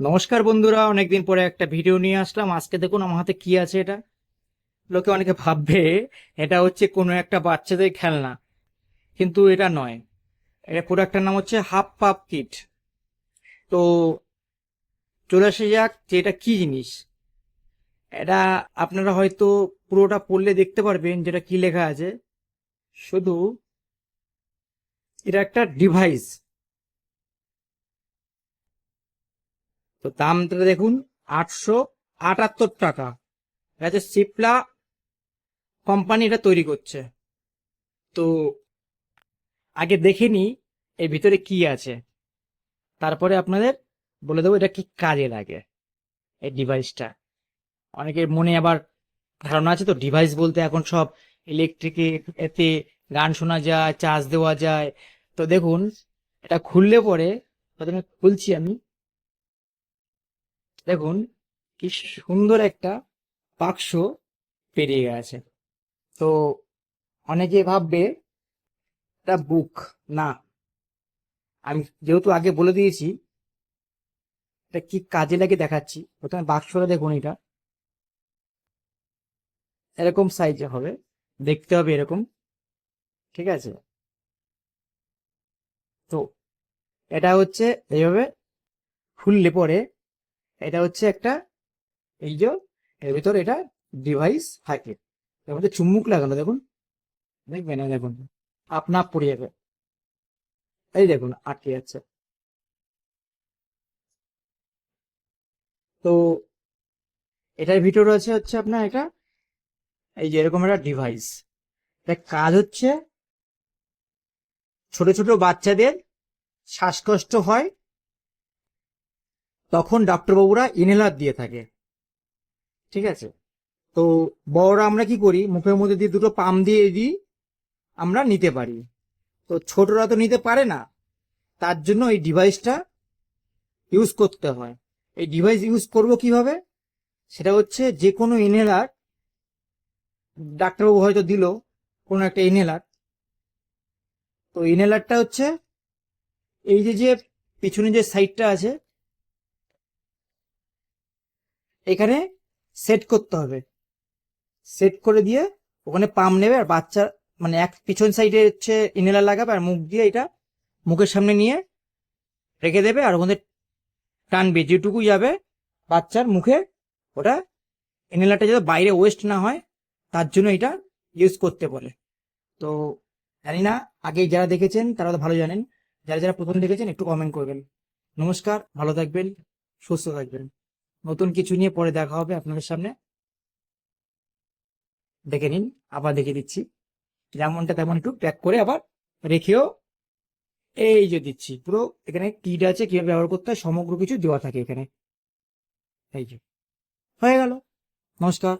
নমস্কার বন্ধুরা, অনেকদিন পরে একটা ভিডিও নিয়ে আসলাম। আজকে দেখুন আমার হাতে কি আছে এটা। লোকে অনেকে ভাববে এটা হচ্ছে কোনো একটা বাচ্চাদের খেলনা, কিন্তু এটা নয়। এটা প্রোডাক্টটার নাম হচ্ছে হাফ পাপ কিট। তো চলে আসে যাক যে এটা কি জিনিস। এটা আপনারা হয়তো পুরোটা পড়লে দেখতে পারবেন যেটা কি লেখা আছে। শুধু এটা একটা ডিভাইস তো দামটা দেখুন, আটশো আটাত্তর টাকা। এটা সিপলা কোম্পানি এটা তৈরি করছে। তো আগে দেখে নি, এর ভিতরে কি আছে। তারপরে আপনাদের বলে দেবো এটা কি কাজে লাগে, এই ডিভাইসটা অনেকের মনে আবার ধারণা আছে তো ডিভাইস বলতে এখন সব ইলেকট্রিকে এতে গান শোনা যায় চার্জ দেওয়া যায়। তো দেখুন, এটা খুললে পরে প্রথমে খুলছি আমি। দেখুন, কি সুন্দর একটা বাক্স পেরিয়ে গেছে। তো অনেকে ভাববে, এটা বুক না। আমি যেহেতু আগে বলে দিয়েছি, এটা কি কাজে লাগে দেখাচ্ছি? প্রথমে বাক্সটা দেখুন এটা। এরকম সাইজে হবে, দেখতে হবে এরকম। ঠিক আছে? তো এটা হচ্ছে, এইভাবে খুললে পরে এটা হচ্ছে একটা এই যে, এর ভিতর এটা ডিভাইস থাকে। এর মধ্যে চুম্বুক লাগানো, দেখুন। দেখবেন দেখুন। আপনা পড়ে যাবে এই দেখুন, আটকে যাচ্ছে। তো এটার ভিতরে আছে হচ্ছে আপনার এটা এই যে এরকম একটা ডিভাইস এটা কাজ হচ্ছে ছোট ছোট বাচ্চাদের শ্বাসকষ্ট হয় তখন ডাক্তারবাবুরা ইনহেলার দিয়ে থাকে। ঠিক আছে? তো বড়রা আমরা কি করি? মুখের মধ্যে দিয়ে দুটো পাম দিয়ে দিই, আমরা নিতে পারি। তো ছোটরা তো নিতে পারে না। তার জন্য এই ডিভাইসটা ইউজ করতে হয়। এই ডিভাইস ইউজ করব কীভাবে? সেটা হচ্ছে যে কোনো ইনহেলার ডাক্তারবাবু হয়তো দিল কোনো একটা ইনহেলার তো ইনহেলারটা হচ্ছে এই যে যে পিছনে যে সাইডটা আছে এখানে সেট করতে হবে। সেট করে দিয়ে ওখানে পাম নেবে আর বাচ্চা মানে এক পিছন সাইডে হচ্ছে ইনহেলার লাগাবে আর মুখ দিয়ে এটা মুখের সামনে নিয়ে রেখে দেবে আর ওখানে টানবে। যেটুকু যাবে বাচ্চার মুখে ওটা ইনহেলারটা যাতে বাইরে ওয়েস্ট না হয়, তার জন্য এটা ইউজ করতে বলে তো জানি না, আগে যারা দেখেছেন তারা তো ভালো জানেন। যারা যারা প্রথম দেখেছেন একটু কমেন্ট করবেন। নমস্কার, ভালো থাকবেন, সুস্থ থাকবেন। নতুন কিছু নিয়ে পরে দেখা হবে আপনাদের সামনে। দেখে নিন, আবার দেখে দিচ্ছি। যেমনটা তেমন একটু প্যাক করে আবার রেখেও এই যে দিচ্ছি, পুরো এখানে কিড আছে, কীভাবে ব্যবহার করতে হয়, সমগ্র কিছু দেওয়া থাকে এখানে। এই যে, হয়ে গেল। নমস্কার।